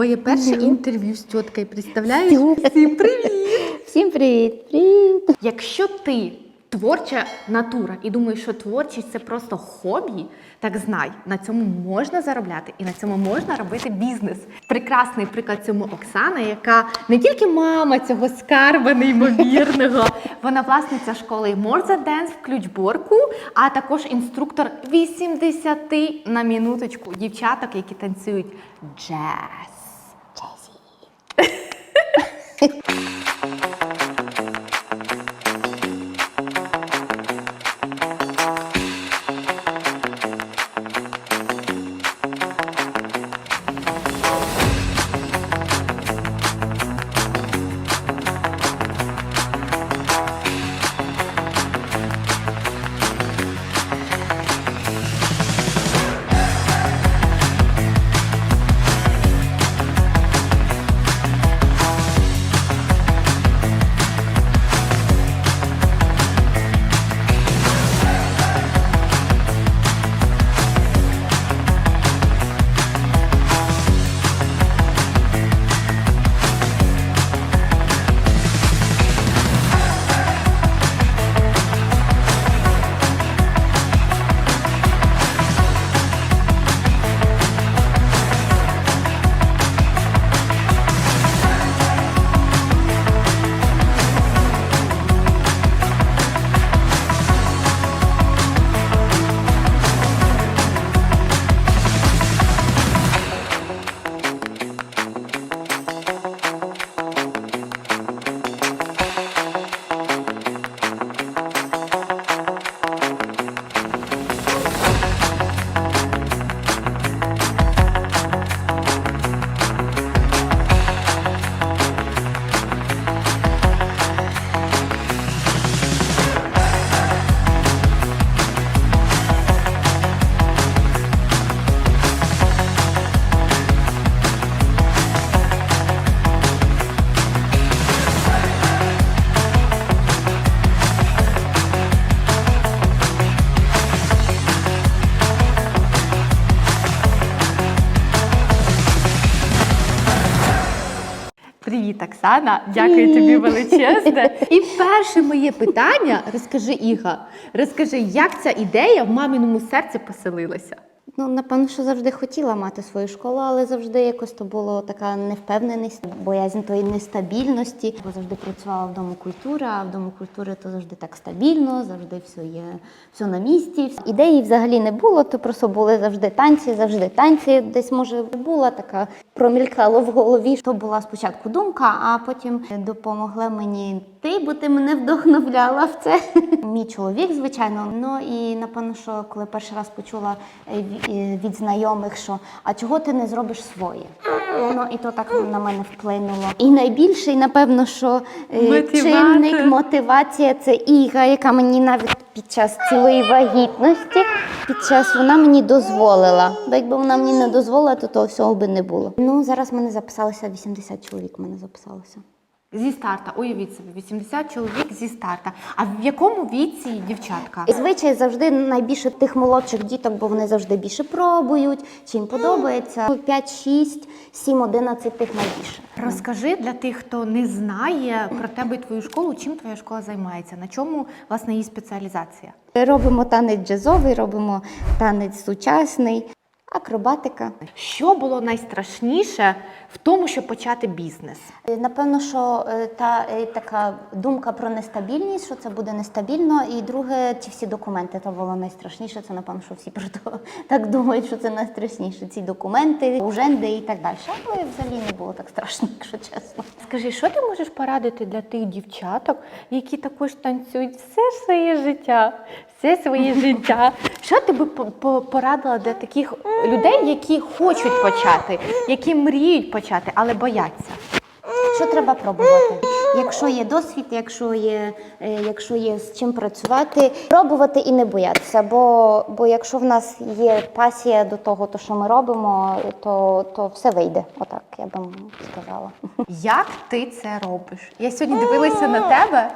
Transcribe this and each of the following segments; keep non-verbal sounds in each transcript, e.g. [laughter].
твоє перше інтерв'ю з тіткою, представляєш? Всім привіт! [laughs] Всім привіт! Привіт! Якщо ти творча натура і думаєш, що творчість це просто хобі, так знай, на цьому можна заробляти і на цьому можна робити бізнес. Прекрасний приклад цьому Оксана, яка не тільки мама цього скарба неймовірного, [laughs] вона власниця школи Морза Денс в Ключборку, а також інструктор 80 на минуточку дівчаток, які танцюють джаз. Thank [laughs] you. Оксана! Дякую тобі величезне. І перше моє питання: розкажи, Іга, розкажи, як ця ідея в маміному серці поселилася? Ну, напевно, що завжди хотіла мати свою школу, але завжди якось то було така невпевненість, боязнь тої нестабільності. Бо завжди працювала в дому культури, а в дому культури то завжди так стабільно, завжди все є все на місці. Ідеї взагалі не було, то просто були завжди танці, завжди танці. Десь може була така промількало в голові. То була спочатку думка, а потім допомогла мені ти, бо ти мене вдохновляла в це. [laughs] Мій чоловік, звичайно. Ну і напевно, що коли перший раз почула е, е, від знайомих, що а чого ти не зробиш своє? Ну і то так на мене вплинуло. І найбільший, напевно, що е, чинник мотивація це Іга, яка мені навіть під час цілої вагітності, під час вона мені дозволила. Бо якби вона мені не дозволила, то того всього би не було. Ну зараз мене записалося 80 чоловік. Мене записалося. Зі старта, уявіть собі, 80 чоловік зі старта. А в якому віці дівчатка? І Звичай завжди найбільше тих молодших діток, бо вони завжди більше пробують, чи їм подобається. 5, 6, 7, 11 тих найбільше. Розкажи для тих, хто не знає про тебе і твою школу, чим твоя школа займається, на чому власне її спеціалізація? Робимо танець джазовий, робимо танець сучасний, акробатика. Що було найстрашніше в тому, щоб почати бізнес? Е, Напевно, що е, та е, така думка про нестабільність, що це буде нестабільно. І друге, ці всі документи то було найстрашніше. Це напевно, що всі про то [laughs] так думають, що це найстрашніше. Ці документи, уженди і так далі. Але взагалі не було так страшно, [laughs] якщо чесно. Скажи, що ти можеш порадити для тих дівчаток, які також танцюють все своє життя, все своє життя? [laughs] Що ти би по- по- порадила для таких людей, які хочуть почати, які мріють почати, але бояться? Що треба пробувати? Якщо є досвід, якщо є, е, якщо є з чим працювати, пробувати і не боятися. Бо, бо якщо в нас є пасія до того, то що ми робимо, то, то все вийде. Отак я би сказала. Як ти це робиш? Я сьогодні дивилася на тебе,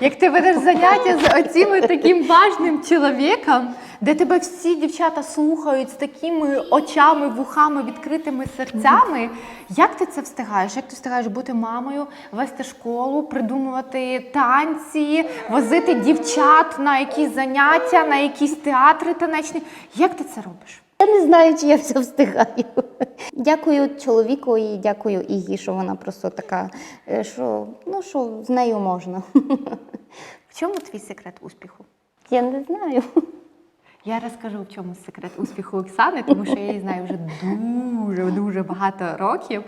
як ти ведеш заняття з оцим таким важним чоловіком, де тебе всі дівчата слухають з такими очами, вухами, відкритими серцями. Як ти це встигаєш? Як ти встигаєш бути мамою, вести школу, придумувати танці, возити дівчат на якісь заняття, на якісь театри танечні? Як ти це робиш? Я не знаю, чи я все встигаю. Дякую чоловіку і дякую Ігі, що вона просто така, е, що, ну, що з нею можна. В чому твій секрет успіху? Я не знаю. Я розкажу, в чому секрет успіху Оксани, тому що я її знаю вже дуже дуже багато років.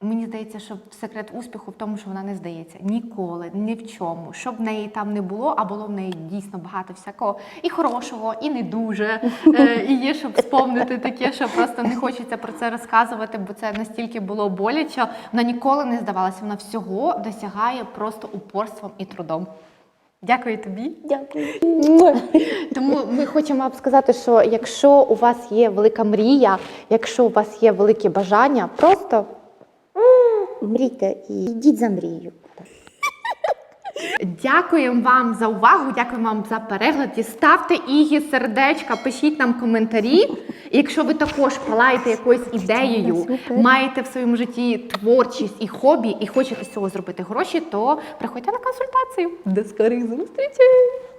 Мені здається, що секрет успіху в тому, що вона не здається ніколи, ні в чому. Щоб в неї там не було, а було в неї дійсно багато всякого і хорошого, і не дуже. Е, І є, щоб сповнити таке, що просто не хочеться про це розказувати, бо це настільки було боляче. Вона ніколи не здавалася. Вона всього досягає просто упорством і трудом. Дякую тобі. Дякую. Тому ми хочемо вам сказати, що якщо у вас є велика мрія, якщо у вас є велике бажання, просто Мрійте і йдіть за мрією. дякуємо вам за увагу, дякуємо вам за перегляд. І Ставте ігі сердечка, пишіть нам коментарі. І якщо ви також палаєте якоюсь ідеєю, маєте в своєму житті творчість і хобі, і хочете з цього зробити гроші, то приходьте на консультацію. До скорих зустрічей!